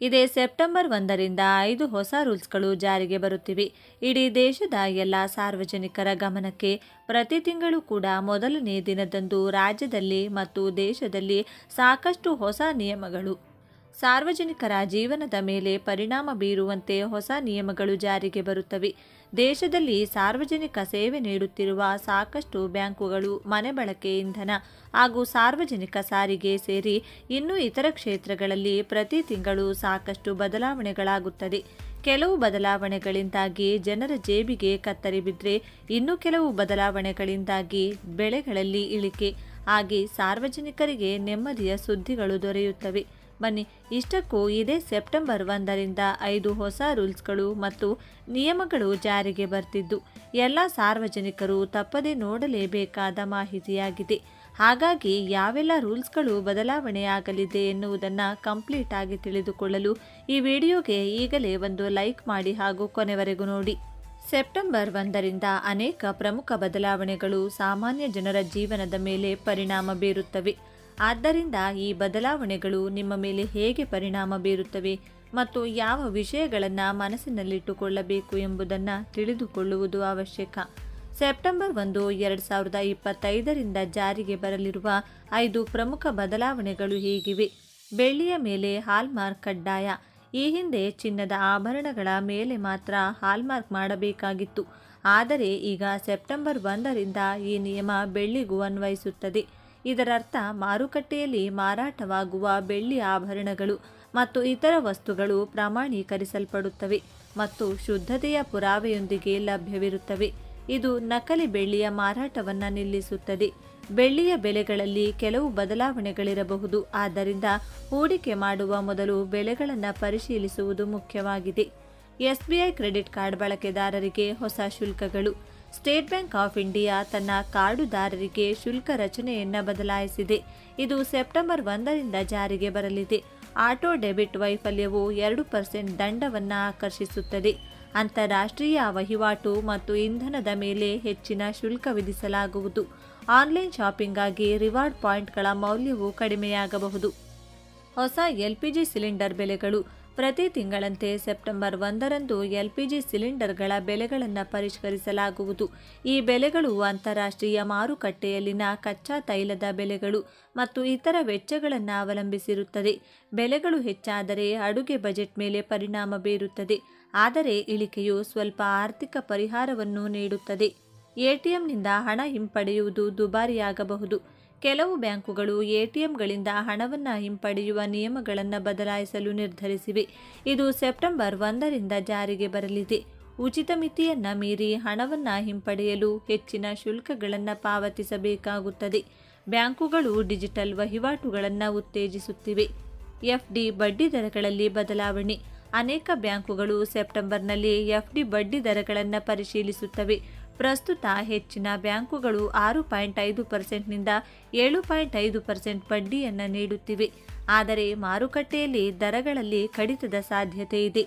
ಇದೇ ಸೆಪ್ಟೆಂಬರ್ ಒಂದರಿಂದ ಐದು ಹೊಸ ರೂಲ್ಸ್ಗಳು ಜಾರಿಗೆ ಬರುತ್ತಿವೆ. ಇಡೀ ದೇಶದ ಎಲ್ಲ ಸಾರ್ವಜನಿಕರ ಗಮನಕ್ಕೆ ಪ್ರತಿ ತಿಂಗಳು ಕೂಡ ಮೊದಲನೇ ದಿನದಂದು ರಾಜ್ಯದಲ್ಲಿ ಮತ್ತು ದೇಶದಲ್ಲಿ ಸಾಕಷ್ಟು ಹೊಸ ನಿಯಮಗಳು ಸಾರ್ವಜನಿಕರ ಜೀವನದ ಮೇಲೆ ಪರಿಣಾಮ ಬೀರುವಂತೆ ಹೊಸ ನಿಯಮಗಳು ಜಾರಿಗೆ ಬರುತ್ತವೆ. ದೇಶದಲ್ಲಿ ಸಾರ್ವಜನಿಕ ಸೇವೆ ನೀಡುತ್ತಿರುವ ಸಾಕಷ್ಟು ಬ್ಯಾಂಕುಗಳು ಮನೆ ಬಳಕೆ ಇಂಧನ ಹಾಗೂ ಸಾರ್ವಜನಿಕ ಸಾರಿಗೆ ಸೇರಿ ಇನ್ನೂ ಇತರ ಕ್ಷೇತ್ರಗಳಲ್ಲಿ ಪ್ರತಿ ತಿಂಗಳು ಸಾಕಷ್ಟು ಬದಲಾವಣೆಗಳಾಗುತ್ತದೆ ಕೆಲವು ಬದಲಾವಣೆಗಳಿಂದಾಗಿ ಜನರ ಜೇಬಿಗೆ ಕತ್ತರಿ ಬಿದ್ದರೆ ಇನ್ನು ಕೆಲವು ಬದಲಾವಣೆಗಳಿಂದಾಗಿ ಬೆಳೆಗಳಲ್ಲಿ ಇಳಿಕೆ. ಹಾಗೆ ಸಾರ್ವಜನಿಕರಿಗೆ ನೆಮ್ಮದಿಯ ಸುದ್ದಿಗಳು ದೊರೆಯುತ್ತವೆ. ಬನ್ನಿ. ಇಷ್ಟಕ್ಕೂ ಇದೇ ಸೆಪ್ಟೆಂಬರ್ ಒಂದರಿಂದ ಐದು ಹೊಸ ರೂಲ್ಸ್ಗಳು ಮತ್ತು ನಿಯಮಗಳು ಜಾರಿಗೆ ಬರ್ತಿದ್ದು. ಎಲ್ಲ ಸಾರ್ವಜನಿಕರು ತಪ್ಪದೇ ನೋಡಲೇಬೇಕಾದ ಮಾಹಿತಿಯಾಗಿದೆ. ಹಾಗಾಗಿ ಯಾವೆಲ್ಲ ರೂಲ್ಸ್ಗಳು ಬದಲಾವಣೆಯಾಗಲಿದೆ ಎನ್ನುವುದನ್ನು ಕಂಪ್ಲೀಟ್ ಆಗಿ ತಿಳಿದುಕೊಳ್ಳಲು ಈ ವಿಡಿಯೋಗೆ ಈಗಲೇ ಒಂದು ಲೈಕ್ ಮಾಡಿ ಹಾಗೂ ಕೊನೆವರೆಗೂ ನೋಡಿ. ಸೆಪ್ಟೆಂಬರ್ ಒಂದರಿಂದ ಅನೇಕ ಪ್ರಮುಖ ಬದಲಾವಣೆಗಳು ಸಾಮಾನ್ಯ ಜನರ ಜೀವನದ ಮೇಲೆ ಪರಿಣಾಮ ಬೀರುತ್ತವೆ. ಆದ್ದರಿಂದ ಈ ಬದಲಾವಣೆಗಳು ನಿಮ್ಮ ಮೇಲೆ ಹೇಗೆ ಪರಿಣಾಮ ಬೀರುತ್ತವೆ ಮತ್ತು ಯಾವ ವಿಷಯಗಳನ್ನು ಮನಸ್ಸಿನಲ್ಲಿಟ್ಟುಕೊಳ್ಳಬೇಕು ಎಂಬುದನ್ನು ತಿಳಿದುಕೊಳ್ಳುವುದು ಅವಶ್ಯಕ. ಸೆಪ್ಟೆಂಬರ್ ಒಂದು, ಎರಡು ಸಾವಿರದ ಇಪ್ಪತ್ತೈದರಿಂದ ಜಾರಿಗೆ ಬರಲಿರುವ ಐದು ಪ್ರಮುಖ ಬದಲಾವಣೆಗಳು ಹೀಗಿವೆ. ಬೆಳ್ಳಿಯ ಮೇಲೆ ಹಾಲ್ಮಾರ್ಕ್ ಕಡ್ಡಾಯ. ಈ ಹಿಂದೆ ಚಿನ್ನದ ಆಭರಣಗಳ ಮೇಲೆ ಮಾತ್ರ ಹಾಲ್ಮಾರ್ಕ್ ಮಾಡಬೇಕಾಗಿತ್ತು. ಆದರೆ ಈಗ ಸೆಪ್ಟೆಂಬರ್ ಒಂದರಿಂದ ಈ ನಿಯಮ ಬೆಳ್ಳಿಗೂ ಅನ್ವಯಿಸುತ್ತದೆ. ಇದರರ್ಥ ಮಾರುಕಟ್ಟೆಯಲ್ಲಿ ಮಾರಾಟವಾಗುವ ಬೆಳ್ಳಿ ಆಭರಣಗಳು ಮತ್ತು ಇತರ ವಸ್ತುಗಳು ಪ್ರಮಾಣೀಕರಿಸಲ್ಪಡುತ್ತವೆ ಮತ್ತು ಶುದ್ಧತೆಯ ಪುರಾವೆಯೊಂದಿಗೆ ಲಭ್ಯವಿರುತ್ತವೆ. ಇದು ನಕಲಿ ಬೆಳ್ಳಿಯ ಮಾರಾಟವನ್ನು ನಿಲ್ಲಿಸುತ್ತದೆ. ಬೆಳ್ಳಿಯ ಬೆಲೆಗಳಲ್ಲಿ ಕೆಲವು ಬದಲಾವಣೆಗಳಿರಬಹುದು. ಆದ್ದರಿಂದ ಹೂಡಿಕೆ ಮಾಡುವ ಮೊದಲು ಬೆಲೆಗಳನ್ನು ಪರಿಶೀಲಿಸುವುದು ಮುಖ್ಯವಾಗಿದೆ. ಎಸ್ಬಿಐ ಕ್ರೆಡಿಟ್ ಕಾರ್ಡ್ ಬಳಕೆದಾರರಿಗೆ ಹೊಸ ಶುಲ್ಕಗಳು. ಸ್ಟೇಟ್ ಬ್ಯಾಂಕ್ ಆಫ್ ಇಂಡಿಯಾ ತನ್ನ ಕಾರ್ಡುದಾರರಿಗೆ ಶುಲ್ಕ ರಚನೆಯನ್ನು ಬದಲಾಯಿಸಿದೆ. ಇದು ಸೆಪ್ಟೆಂಬರ್ ಒಂದರಿಂದ ಜಾರಿಗೆ ಬರಲಿದೆ. ಆಟೋ ಡೆಬಿಟ್ ವೈಫಲ್ಯವು ಎರಡು ಪರ್ಸೆಂಟ್ ದಂಡವನ್ನು ಆಕರ್ಷಿಸುತ್ತದೆ. ಅಂತಾರಾಷ್ಟ್ರೀಯ ವಹಿವಾಟು ಮತ್ತು ಇಂಧನದ ಮೇಲೆ ಹೆಚ್ಚಿನ ಶುಲ್ಕ ವಿಧಿಸಲಾಗುವುದು. ಆನ್ಲೈನ್ ಶಾಪಿಂಗ್ಗಾಗಿ ರಿವಾರ್ಡ್ ಪಾಯಿಂಟ್ಗಳ ಮೌಲ್ಯವು ಕಡಿಮೆಯಾಗಬಹುದು. ಹೊಸ ಎಲ್ಪಿಜಿ ಸಿಲಿಂಡರ್ ಬೆಲೆಗಳು ಪ್ರತಿ ತಿಂಗಳಂತೆ ಸೆಪ್ಟೆಂಬರ್ ಒಂದರಂದು ಎಲ್ಪಿಜಿ ಸಿಲಿಂಡರ್ಗಳ ಬೆಲೆಗಳನ್ನು ಪರಿಷ್ಕರಿಸಲಾಗುವುದು. ಈ ಬೆಲೆಗಳು ಅಂತಾರಾಷ್ಟ್ರೀಯ ಮಾರುಕಟ್ಟೆಯಲ್ಲಿನ ಕಚ್ಚಾ ತೈಲದ ಬೆಲೆಗಳು ಮತ್ತು ಇತರ ವೆಚ್ಚಗಳನ್ನು ಅವಲಂಬಿಸಿರುತ್ತದೆ. ಬೆಲೆಗಳು ಹೆಚ್ಚಾದರೆ ಅಡುಗೆ ಬಜೆಟ್ ಮೇಲೆ ಪರಿಣಾಮ ಬೀರುತ್ತದೆ. ಆದರೆ ಇಳಿಕೆಯು ಸ್ವಲ್ಪ ಆರ್ಥಿಕ ಪರಿಹಾರವನ್ನು ನೀಡುತ್ತದೆ. ಎಟಿಎಂನಿಂದ ಹಣ ಹಿಂಪಡೆಯುವುದು ದುಬಾರಿಯಾಗಬಹುದು. ಕೆಲವು ಬ್ಯಾಂಕುಗಳು ಎಟಿಎಂಗಳಿಂದ ಹಣವನ್ನು ಹಿಂಪಡೆಯುವ ನಿಯಮಗಳನ್ನು ಬದಲಾಯಿಸಲು ನಿರ್ಧರಿಸಿವೆ. ಇದು ಸೆಪ್ಟೆಂಬರ್ ಒಂದರಿಂದ ಜಾರಿಗೆ ಬರಲಿದೆ. ಉಚಿತ ಮಿತಿಯನ್ನು ಮೀರಿ ಹಣವನ್ನು ಹಿಂಪಡೆಯಲು ಹೆಚ್ಚಿನ ಶುಲ್ಕಗಳನ್ನು ಪಾವತಿಸಬೇಕಾಗುತ್ತದೆ. ಬ್ಯಾಂಕುಗಳು ಡಿಜಿಟಲ್ ವಹಿವಾಟುಗಳನ್ನು ಉತ್ತೇಜಿಸುತ್ತಿವೆ. ಎಫ್ಡಿ ಬಡ್ಡಿ ದರಗಳಲ್ಲಿ ಬದಲಾವಣೆ. ಅನೇಕ ಬ್ಯಾಂಕುಗಳು ಸೆಪ್ಟೆಂಬರ್ನಲ್ಲಿ ಎಫ್ಡಿ ಬಡ್ಡಿ ದರಗಳನ್ನು ಪರಿಶೀಲಿಸುತ್ತವೆ. ಪ್ರಸ್ತುತ ಹೆಚ್ಚಿನ ಬ್ಯಾಂಕುಗಳು ಆರು ಪಾಯಿಂಟ್ ಐದು ಪರ್ಸೆಂಟ್ನಿಂದ ಏಳು ಪಾಯಿಂಟ್ ಐದು ಪರ್ಸೆಂಟ್ ಬಡ್ಡಿಯನ್ನು ನೀಡುತ್ತಿವೆ. ಆದರೆ ಮಾರುಕಟ್ಟೆಯಲ್ಲಿ ದರಗಳಲ್ಲಿ ಕಡಿತದ ಸಾಧ್ಯತೆ ಇದೆ.